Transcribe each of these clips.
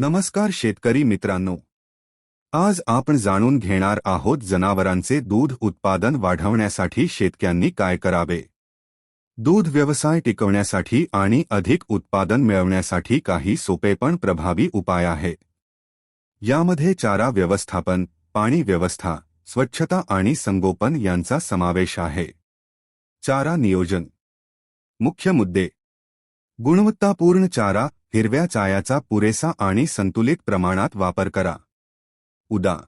नमस्कार शेतकरी मित्रांनो. आज आपण जाणून घेणार आहोत जनावरांचे दूध उत्पादन वाढवण्यासाठी शेतकऱ्यांनी काय करावे. दूध व्यवसाय टिकवण्यासाठी आणि अधिक उत्पादन मिळवण्यासाठी काही सोपे पण प्रभावी उपाय आहेत यामध्ये चारा व्यवस्थापन, पाणी व्यवस्था, स्वच्छता आणि संगोपन यांचा समावेश आहे. चारा नियोजन. मुख्य मुद्दे. गुणवत्तापूर्ण चारा हिरव्या चायाचा पुरेसा आणि संतुलित प्रमाणात वापर करा. उदा.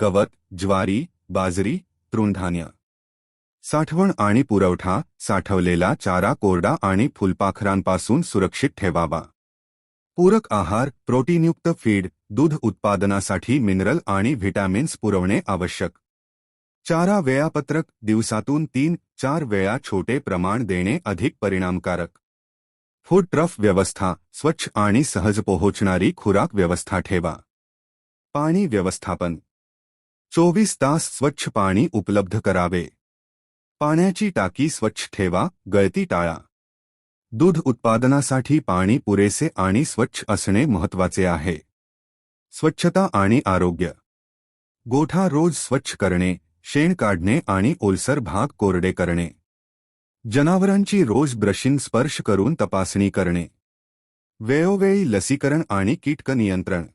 गवत ज्वारी बाजरी तृणधान्य. साठवण आणि पुरवठा साठवलेला चारा कोरडा आणि फुलपाखरांपासून सुरक्षित ठेवावा. पूरक आहार प्रोटीनयुक्त फीड दूध उत्पादनासाठी मिनरल आणि व्हिटॅमिन्स पुरवणे आवश्यक. चारा वेळापत्रक दिवसातून तीन चार वेळा छोटे प्रमाण देणे अधिक परिणामकारक. फ़ूड ट्रफ व्यवस्था, स्वच्छ आणि सहज पोहोचणारी खुराक व्यवस्था ठेवा. पाणी व्यवस्थापन. चोवीस तास स्वच्छ पाणी उपलब्ध करावे. पाण्याची टाकी स्वच्छ ठेवा, गळती टाळा. दूध उत्पादनासाठी पाणी पुरेसे आणि स्वच्छ असणे महत्वाचे आहे. स्वच्छता आणि आरोग्य. गोठा रोज स्वच्छ करणे, शेण काढणे आणि ओलसर भाग कोरडे करणे. जनावरांची रोज ब्रशिंग स्पर्श करून तपासणी करणे. वेळोवेळी लसीकरण आणि कीटक नियंत्रण.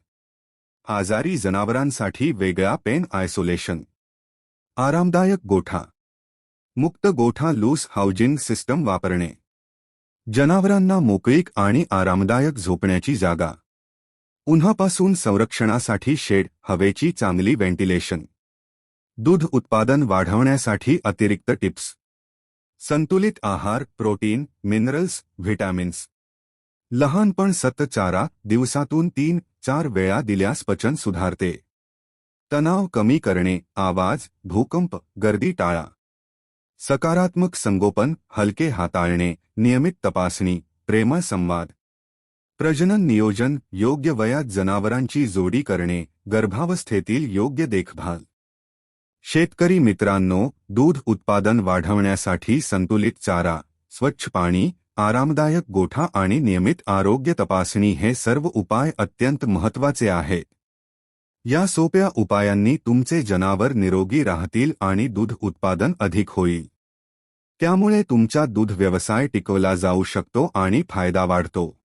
आजारी जनावरांसाठी वेगळा पेन आयसोलेशन. आरामदायक गोठा. मुक्त गोठा लूस हाऊजिंग सिस्टम वापरणे. जनावरांना मोकळीक आणि आरामदायक झोपण्याची जागा. उन्हापासून संरक्षणासाठी शेड हवेची चांगली व्हेंटिलेशन. दूध उत्पादन वाढवण्यासाठी अतिरिक्त टिप्स. संतुलित आहार, प्रोटीन, मिनरल्स व्हिटॅमिन्स लहानपण सत चारा, दिवसातून तीन, चार वेळा दिल्यास पचन सुधारते. तणाव कमी करणे, आवाज़, भूकंप, गर्दी टाळा. सकारात्मक संगोपन, हलके हाताळणे, नियमित तपासणी प्रेमळ संवाद प्रजनन नियोजन, योग्य वयात जनावरांची जोडी करणे, गर्भावस्थेतील योग्य देखभाल. शेतकरी मित्रांनो, दूध उत्पादन वाढवण्यासाठी संतुलित चारा, स्वच्छ पाणी, आरामदायक गोठा आणि नियमित आरोग्य तपासणी हे सर्व उपाय अत्यंत महत्वाचे आहेत या सोप्या उपायांनी तुमचे जनावर निरोगी राहतील आणि दूध उत्पादन अधिक होईल. त्यामुळे तुमचा दूध व्यवसाय टिकवला जाऊ शकतो आणि फ़ायदा वाढतो.